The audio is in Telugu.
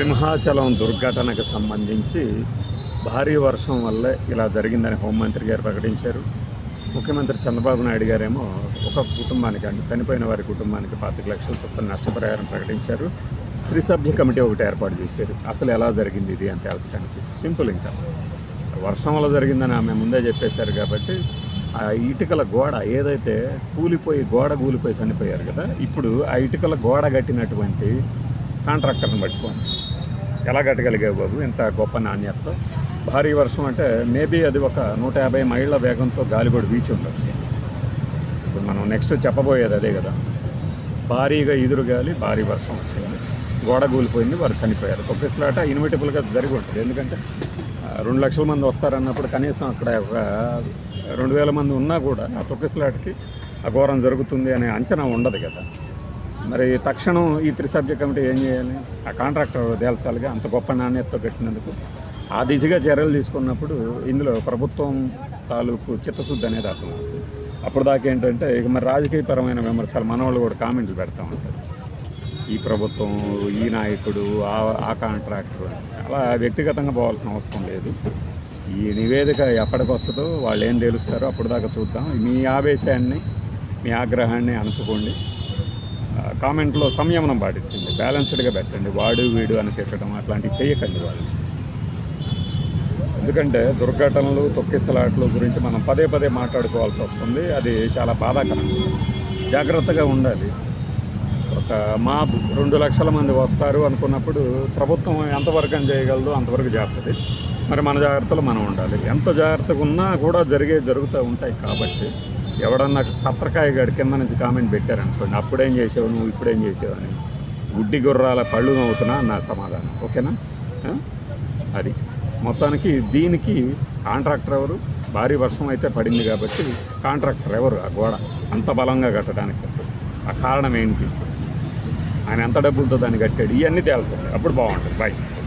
సింహాచలం దుర్ఘటనకు సంబంధించి భారీ వర్షం వల్లే ఇలా జరిగిందని హోంమంత్రి గారు ప్రకటించారు. ముఖ్యమంత్రి చంద్రబాబు నాయుడు గారేమో ఒక కుటుంబానికి అంటే చనిపోయిన వారి కుటుంబానికి పాతిక లక్షల చొప్పున నష్టపరిహారం ప్రకటించారు. త్రిసభ్య కమిటీ ఒకటి ఏర్పాటు చేశారు. అసలు ఎలా జరిగింది ఇది అని తేల్చడానికి సింపుల్ ఇంకా. వర్షం వల్ల జరిగిందని ఆమె ముందే చెప్పేశారు కాబట్టి ఆ ఇటుకల గోడ ఏదైతే కూలిపోయి గోడ కూలిపోయి చనిపోయారు కదా ఇప్పుడు ఆ ఇటుకల గోడ కట్టినటువంటి కాంట్రాక్టర్ని పట్టుకోండి. ఎలా కట్టగలిగావు బాబు? ఇంత గొప్ప నాణ్యతతో? భారీ వర్షం అంటే మేబీ అది ఒక నూట యాభై మైళ్ళ వేగంతో గాలి కూడా వీచి ఉండొచ్చు. ఇప్పుడు మనం నెక్స్ట్ చెప్పబోయేది అదే కదా. భారీగా ఎదురు గాలి భారీ వర్షం వచ్చింది. గోడ కూలిపోయింది వారు చనిపోయారు. తొక్కిసలాట ఇన్విటబుల్గా జరిగి ఉంటుంది. ఎందుకంటే రెండు లక్షల మంది వస్తారన్నప్పుడు కనీసం అక్కడ ఒక రెండు వేల మంది ఉన్నా కూడా ఆ తొక్కిసలాటకి ఆ ఘోరం జరుగుతుంది అనే అంచనా ఉండదు కదా. మరి తక్షణం ఈ త్రిసభ్య కమిటీ ఏం చేయాలి? ఆ కాంట్రాక్టర్ తేల్చాలిగా అంత గొప్ప నాణ్యతతో కట్టినందుకు. ఆ దిశగా చర్యలు తీసుకున్నప్పుడు ఇందులో ప్రభుత్వం తాలూకు చిత్తశుద్ధి అనేది అర్థం అప్పుడు దాకా ఏంటంటే ఇక మరి రాజకీయపరమైన విమర్శలు మన వాళ్ళు కూడా కామెంట్లు పెడతా ఉంటారు. ఈ ప్రభుత్వం ఈ నాయకుడు ఆ ఆ కాంట్రాక్టర్ అలా వ్యక్తిగతంగా పోవాల్సిన అవసరం లేదు. ఈ నివేదిక ఎప్పటికి వస్తుందో వాళ్ళు ఏం తెలుస్తారో అప్పుడు దాకా చూద్దాం. మీ ఆవేశాన్ని మీ ఆగ్రహాన్ని అణచుకోండి. కామెంట్లో సంయమనం పాటించండి. బ్యాలెన్స్డ్గా పెట్టండి. వాడు వీడు అని తిట్టడం అట్లాంటివి చేయకండి వాళ్ళు. ఎందుకంటే దుర్ఘటనలు తొక్కిసలాట్లు గురించి మనం పదే పదే మాట్లాడుకోవాల్సి వస్తుంది. అది చాలా బాధాకరం. జాగ్రత్తగా ఉండాలి. ఒక మా రెండు లక్షల మంది వస్తారు అనుకున్నప్పుడు ప్రభుత్వం ఎంతవరకు చేయగలదో అంతవరకు చేస్తుంది. మరి మన జాగ్రత్తలు మనం ఉండాలి. ఎంత జాగ్రత్తగా ఉన్నా కూడా జరిగే జరుగుతూ ఉంటాయి కాబట్టి ఎవడన్నా సత్రకాయ గడి కింద నుంచి కామెంట్ పెట్టారనుకోండి అప్పుడేం చేసావు నువ్వు? ఇప్పుడేం చేసావు? అని. గుడ్డి గుర్రాల పళ్ళు నవ్వుతున్నా నా సమాధానం. ఓకేనా? అది. మొత్తానికి దీనికి కాంట్రాక్టర్ ఎవరు? భారీ వర్షం అయితే పడింది కాబట్టి కాంట్రాక్టర్ ఎవరు? ఆ గోడ. అంత బలంగా కట్టడానికి. ఆ కారణం ఏంటి? ఆయన ఎంత డబ్బులతో దాన్ని కట్టాడు? ఇవన్నీ తేల్చండి. అప్పుడు బాగుంటుంది. బాయ్